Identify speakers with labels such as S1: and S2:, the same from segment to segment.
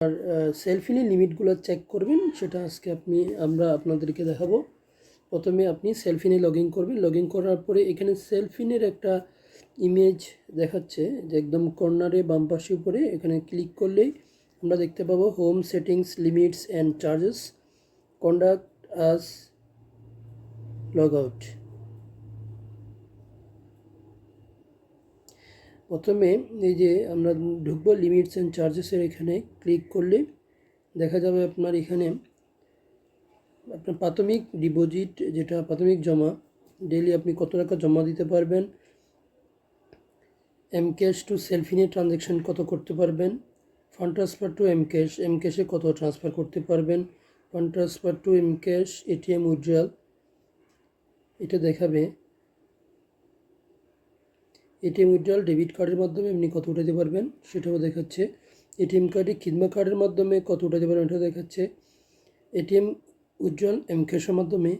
S1: আর সেলফিনে লিমিটগুলো check করবেন, সেটা আজকে আপনি, আমরা আপনাদেরকে দেখাবো। প্রথমে আপনি সেলফিনে লগ ইন করবেন। লগ ইন করার পরে এখানে সেলফিনের একটা ইমেজ দেখাচ্ছে, যে একদম কর্নারে বাম পাশে, উপরে। এখানে ক্লিক করলেই আমরা দেখতে পাবো home settings limits and charges contact us log out প্রথমে এই যে আমরা ঢুকবো লিমিটস অ্যান্ড চার্জেসের এখানে ক্লিক করলে দেখা যাবে আপনার এখানে আপনার প্রাথমিক ডিপোজিট যেটা প্রাথমিক জমা ডেইলি আপনি কত টাকা জমা দিতে পারবেন এম ক্যাশ টু সেলফিনে ট্রানজ্যাকশন কত করতে পারবেন fund transfer to M cash M ক্যাশে কত ট্রান্সফার করতে পারবেন fund transfer to M cash ATM withdrawal এটা দেখাবে। এটিএম উইথড্রয়াল ডেবিট কার্ডের মাধ্যমে আপনি কত উঠাতে পারবেন সেটাও দেখাচ্ছে। এটিএম কার্ডে খিদমা কার্ডের মাধ্যমে কত উঠাতে পারবেন এটা দেখাচ্ছে। এটিএম উজ্জ্বল এম ক্যাশের মাধ্যমে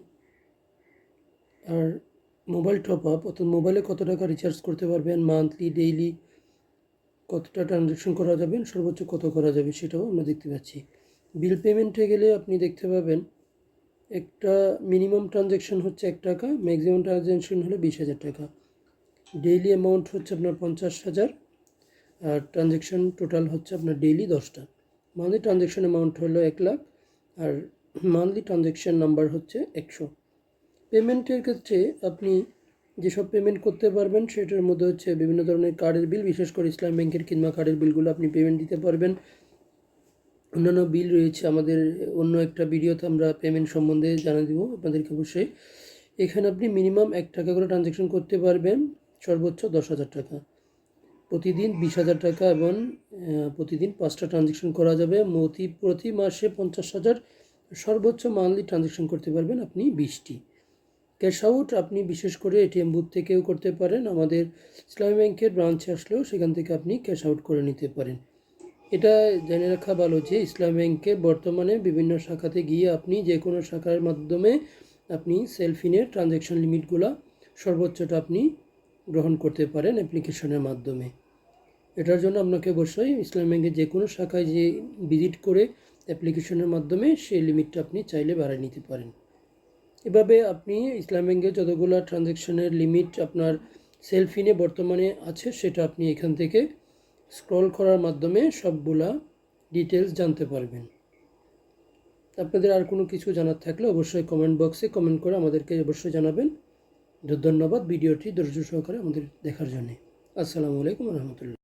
S1: আর মোবাইল টপ আপ অর্থাৎ মোবাইলে কত টাকা রিচার্জ করতে পারবেন মান্থলি ডেইলি কতটা ট্রানজ্যাকশন করা যাবে, সর্বোচ্চ কত করা যাবে সেটাও আমরা দেখতে পাচ্ছি। বিল পেমেন্টে গেলে আপনি দেখতে পাবেন একটা মিনিমাম ট্রানজ্যাকশন হচ্ছে এক টাকা ম্যাক্সিমাম ট্রানজ্যাকশন হলো বিশ হাজার টাকা। ডেইলি অ্যামাউন্ট হচ্ছে আপনার পঞ্চাশ হাজার, আর ট্রানজ্যাকশন টোটাল হচ্ছে আপনার ডেইলি দশটা। মান্থলি ট্রানজ্যাকশন অ্যামাউন্ট হলো এক লাখ, আর মান্থলি ট্রানজ্যাকশন নাম্বার হচ্ছে একশো। পেমেন্টের ক্ষেত্রে আপনি যেসব পেমেন্ট করতে পারবেন, সেটার মধ্যে হচ্ছে বিভিন্ন ধরনের কার্ডের বিল, বিশেষ করে ইসলাম ব্যাংকের কিংবা কার্ডের বিলগুলো আপনি পেমেন্ট দিতে পারবেন। অন্যান্য বিল রয়েছে আমাদের, অন্য একটা ভিডিওতে আমরা পেমেন্ট সম্বন্ধে জানা দেবো আপনাদেরকে অবশ্যই। এখানে আপনি মিনিমাম এক টাকা করে ট্রানজ্যাকশন করতে পারবেন। সর্বোচ্চ দশ হাজার টাকা। প্রতিদিন বিশ হাজার টাকা এবং প্রতিদিন পাঁচটা ট্রানজ্যাকশন করা যাবে। প্রতি প্রতি মাসে পঞ্চাশ হাজার। সর্বোচ্চ মান্থলি ট্রানজ্যাকশন করতে পারবেন আপনি বিশটি। ক্যাশ আউট আপনি বিশেষ করে এটিএম বুথ থেকেও করতে পারেন। আমাদের ইসলামী ব্যাংকের ব্রাঞ্চে আসলেও সেখান থেকে আপনি ক্যাশ আউট করে নিতে পারেন। এটা জেনে রাখা ভালো যে ইসলাম ব্যাংকে বর্তমানে বিভিন্ন শাখাতে গিয়ে আপনি যে কোনো শাখার মাধ্যমে আপনি সেলফিনের ট্রানজ্যাকশন লিমিটগুলো সর্বোচ্চটা আপনি গ্রহণ করতে পারেন অ্যাপ্লিকেশনের মাধ্যমে। এটার জন্য আপনাকে অবশ্যই ইসলাম ব্যাংকের যে কোনো শাখায় যে ভিজিট করে অ্যাপ্লিকেশনের মাধ্যমে সেই লিমিটটা আপনি চাইলে বাড়ায় নিতে পারেন। এভাবে আপনি ইসলাম ব্যাংকের যতগুলো ট্রানজ্যাকশনের লিমিট আপনার সেলফিনে বর্তমানে আছে, সেটা আপনি এখান থেকে স্ক্রল করার মাধ্যমে সবগুলা ডিটেলস জানতে পারবেন। আপনাদের আর কোনো কিছু জানার থাকলে অবশ্যই কমেন্ট বক্সে কমেন্ট করে আমাদেরকে অবশ্যই জানাবেন। ধন্যবাদ ভিডিওটি ধৈর্য সহকারে আমাদের দেখার জন্য। আসসালামু আলাইকুম রহমতুল্লাহ।